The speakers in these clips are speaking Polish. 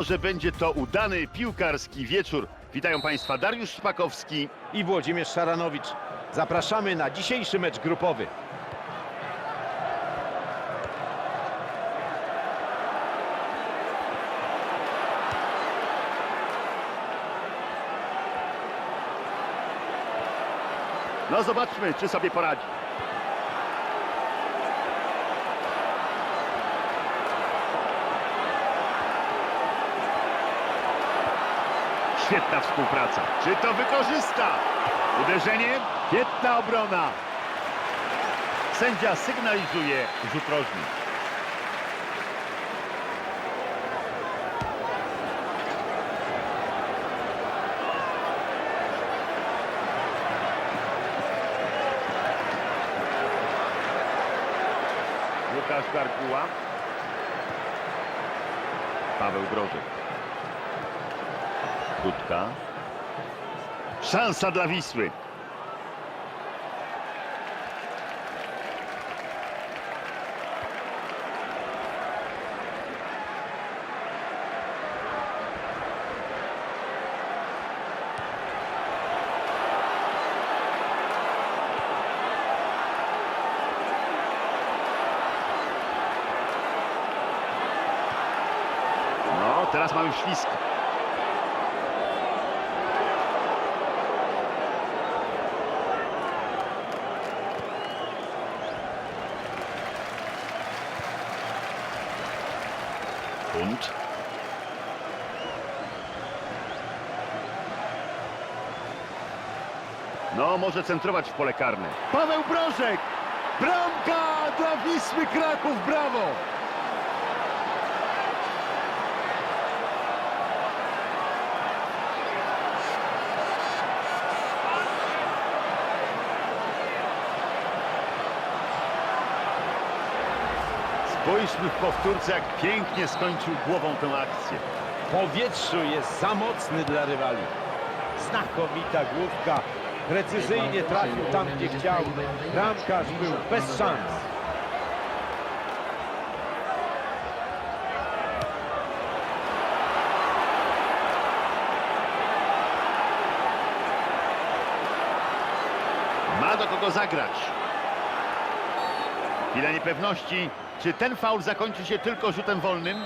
że będzie to udany piłkarski wieczór. Witają Państwa Dariusz Szpakowski. i Włodzimierz Szaranowicz. Zapraszamy na dzisiejszy mecz grupowy. No zobaczmy, czy sobie poradzi. Świetna współpraca. Czy to wykorzysta? Uderzenie? Świetna obrona. Sędzia sygnalizuje rzut rożny. Łukasz Garkuła. Paweł Brożek. Krótka. Szansa dla Wisły. No, teraz mamy ślisk. Bunt. No, może centrować w pole karne. Paweł Brożek! Bramka dla Wisły Kraków, brawo! Spójrzmy w powtórce, jak pięknie skończył głową tę akcję. W powietrzu jest za mocny dla rywali. Znakomita główka. Precyzyjnie trafił tam, gdzie chciał. Bramkarz był bez szans. Ma do kogo zagrać. Chwila niepewności. Czy ten faul zakończy się tylko rzutem wolnym?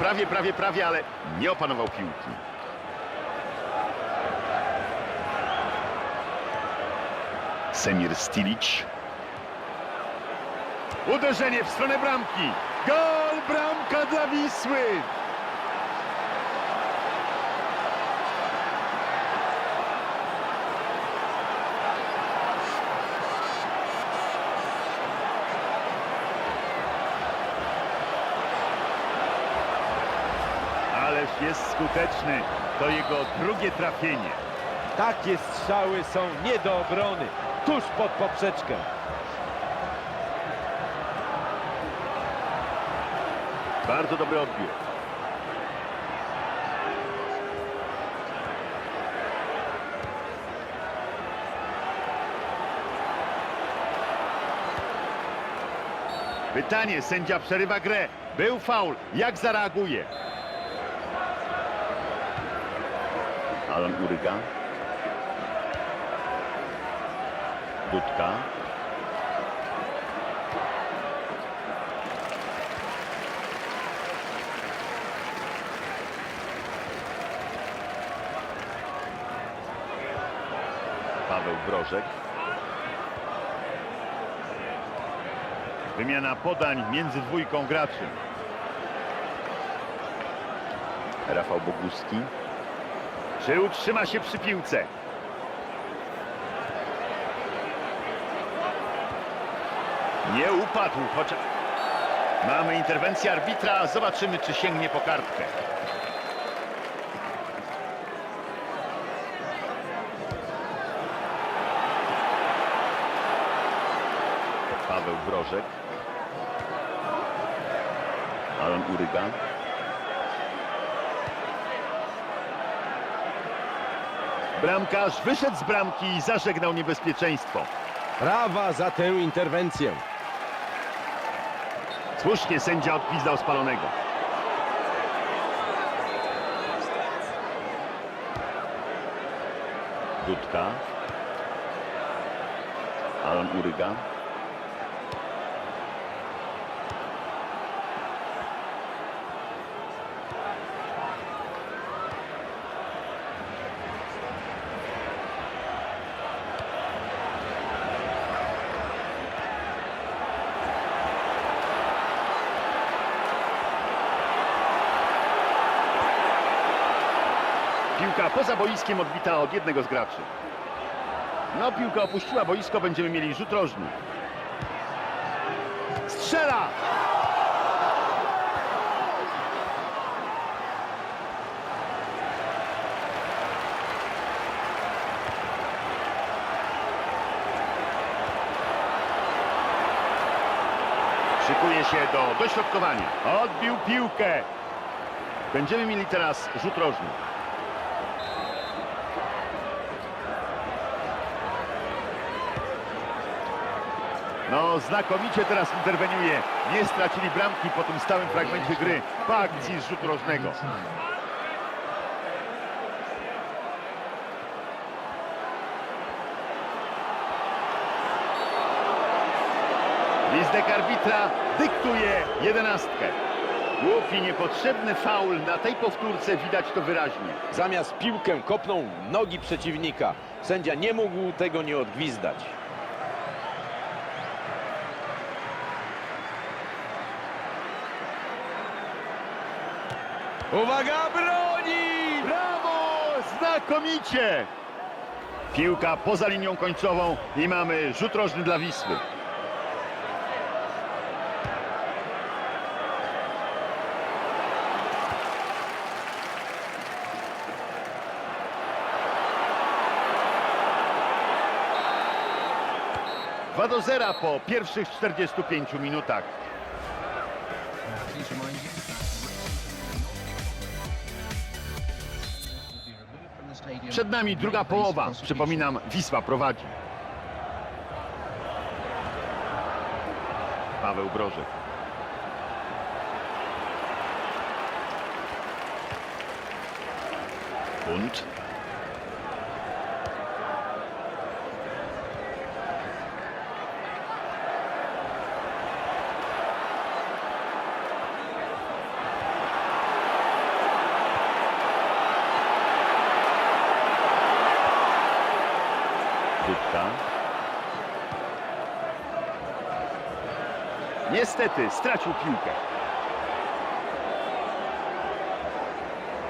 Prawie, prawie, prawie, ale nie opanował piłki. Semir Stilic. Uderzenie w stronę bramki. Gol, bramka dla Wisły. Ależ jest skuteczny. To jego drugie trafienie. Takie strzały są nie do obrony. Tuż pod poprzeczkę. Bardzo dobry odbiór. Pytanie, sędzia przerywa grę. Był faul. Jak zareaguje? Uryga. Dudka. Paweł Brożek. Wymiana podań między dwójką graczy. Rafał Boguski. Czy utrzyma się przy piłce? Nie upadł, chociaż... Mamy interwencję arbitra. Zobaczymy, czy sięgnie po kartkę. Paweł Brożek. Alan Uryga. Bramkarz wyszedł z bramki i zażegnał niebezpieczeństwo. Brawa za tę interwencję. Słusznie sędzia odgwizdał spalonego. Dudka. Alan Uryga. Poza boiskiem odbita od jednego z graczy. No, piłka opuściła boisko, będziemy mieli rzut rożny. Strzela! Szykuje się do dośrodkowania. Odbił piłkę. Będziemy mieli teraz rzut rożny. No, znakomicie teraz interweniuje. Nie stracili bramki po tym stałym fragmencie gry po akcji z rzutu rożnego. Lizdek arbitra dyktuje jedenastkę. Głupi, niepotrzebny faul na tej powtórce widać to wyraźnie. Zamiast piłkę kopnął nogi przeciwnika. Sędzia nie mógł tego nie odgwizdać. Uwaga, broni! Brawo! Znakomicie! Piłka poza linią końcową i mamy rzut rożny dla Wisły. Dwa do zera po pierwszych 45 minutach. Przed nami druga połowa. Przypominam, Wisła prowadzi. Paweł Brożek. Dudka. Niestety stracił piłkę.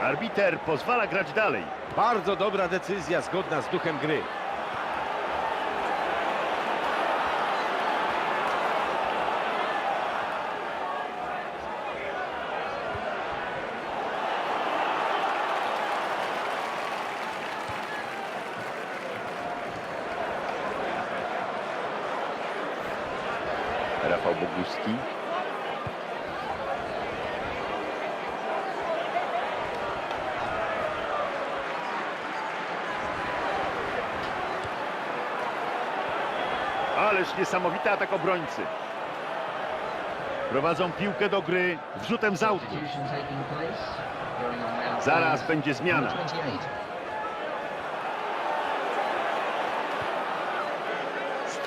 Arbiter pozwala grać dalej. Bardzo dobra decyzja, zgodna z duchem gry. Rafał Boguski. Ależ niesamowity atak obrońcy. Prowadzą piłkę do gry wrzutem z autu. Zaraz będzie zmiana.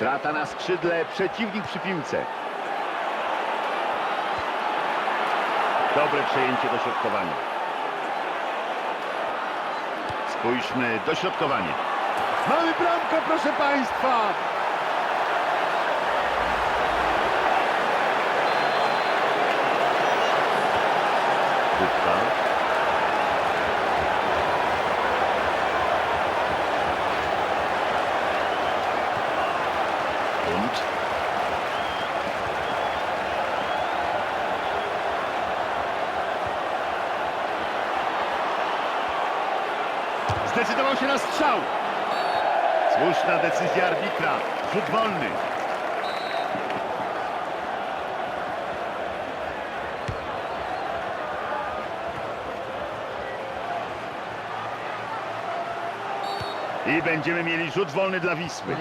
Strata na skrzydle, przeciwnik przy piłce. Dobre przejęcie dośrodkowania. Spójrzmy, dośrodkowanie. Mamy bramkę, proszę Państwa! Dudka. Bunt. Zdecydował się na strzał. Słuszna decyzja arbitra. Rzut wolny. I będziemy mieli rzut wolny dla Wisły.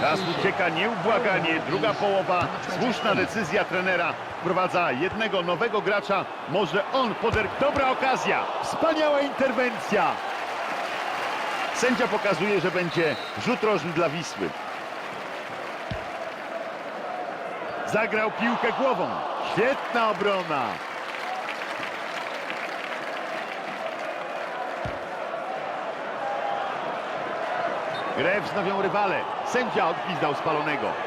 Czas ucieka nieubłaganie. Druga połowa. Słuszna decyzja trenera. Wprowadza jednego nowego gracza. Może on poder... Dobra okazja. Wspaniała interwencja. Sędzia pokazuje, że będzie rzut rożny dla Wisły. Zagrał piłkę głową. Świetna obrona. Grę wznowią rywale. Sędzia odpizdał spalonego.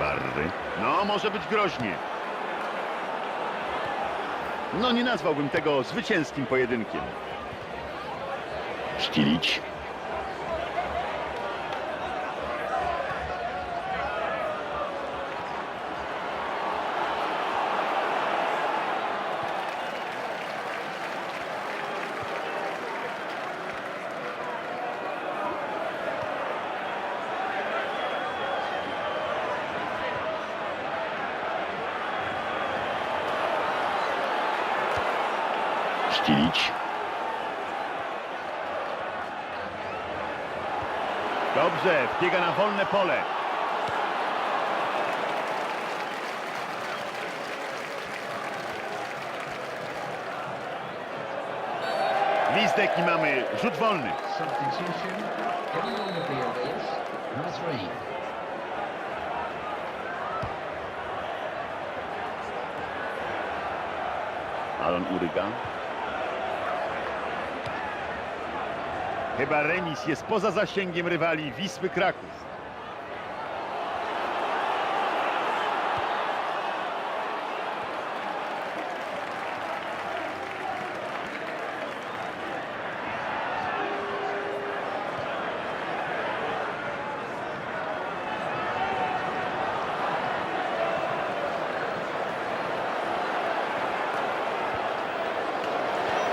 Barry. No, może być groźnie. No, nie nazwałbym tego zwycięskim pojedynkiem. Ścilić. Dobrze, wbiega na wolne pole. Gwizdek i mamy rzut wolny. Substitution. Coming Chyba remis jest poza zasięgiem rywali Wisły Kraków.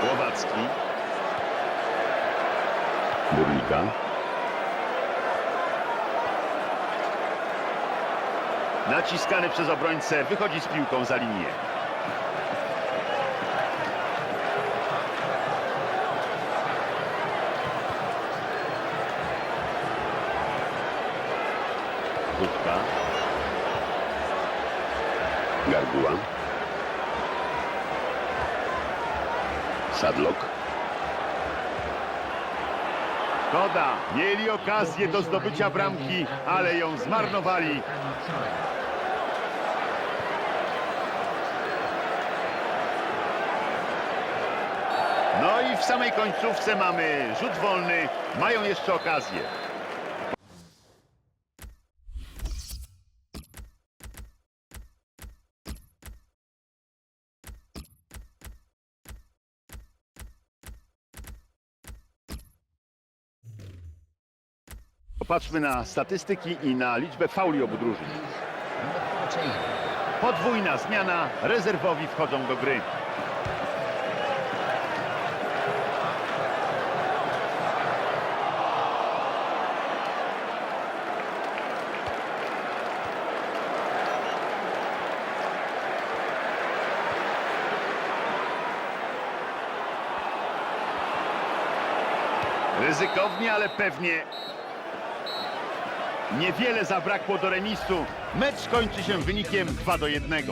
Głowacki. Burnika. Naciskany przez obrońcę, wychodzi z piłką za linię. Krótka. Garguła. Sadlok. Szkoda, mieli okazję do zdobycia bramki, ale ją zmarnowali. No i w samej końcówce mamy rzut wolny, mają jeszcze okazję. Popatrzmy na statystyki i na liczbę fauli obu drużyn. Number 14. Podwójna zmiana, rezerwowi wchodzą do gry. Ryzykownie, ale pewnie. Niewiele zabrakło do remisu. Mecz kończy się wynikiem 2 do 1.